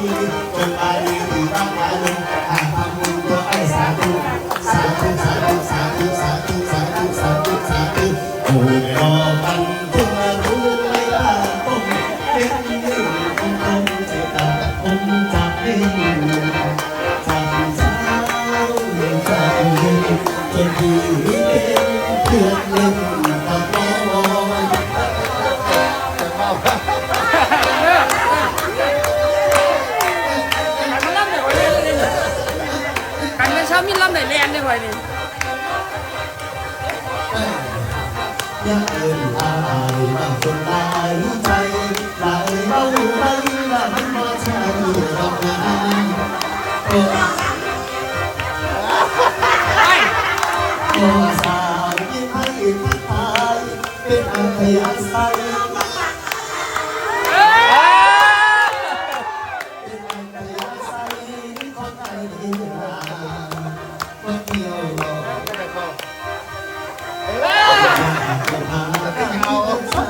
ดีจนมาดีถือว่ามาลุงหากทำบุญตัวไอ้สาธุสาธุสาธุสาธุสาธุสาธุสาธุสาธุโอ้ยรอกัน ยังเอินอายบางคนตายใจลายเบาไปว่ามันบ่ใช่ดอกงานโอ้ไอ้โอ้สาวยิ้มให้ทักทายเป็นอัธยาศัยเอ้ยเป็นอัธยาศัยคนไทยที่รักว่าเที่ยว พาไปเอาเศร้า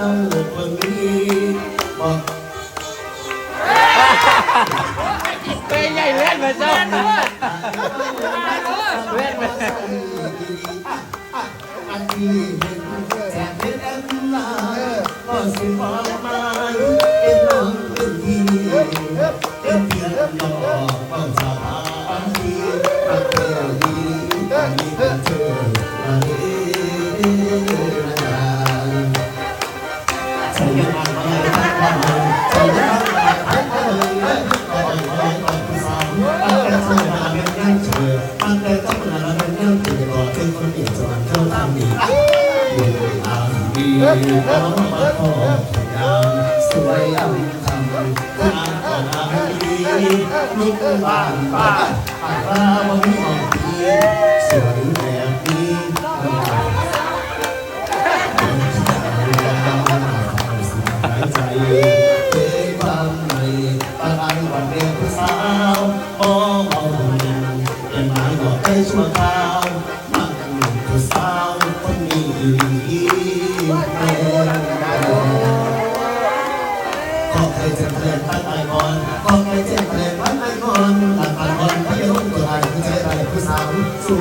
คนนี้บอกเป็นใหญ่เล่นมาเจ้าเล่นไปอันที่เห็นแสบเป็นแอมลาก็สิบอกมา ตั้งแต่ต้องมาเป็นยังติดรอถึงคนเดียวจะมาเข้าทางนี้อยู่ทางดีก็มาขอยางสวยอ่ำคำงานก็งานดีลูกบ้านป้าป้าป้าบ่มีของดีสวยแบ đẹp mắt anh con đặt bàn hòn các cái ông cửa này cứ chơi này cứ sao xuống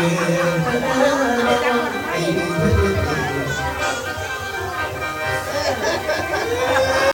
Yeah.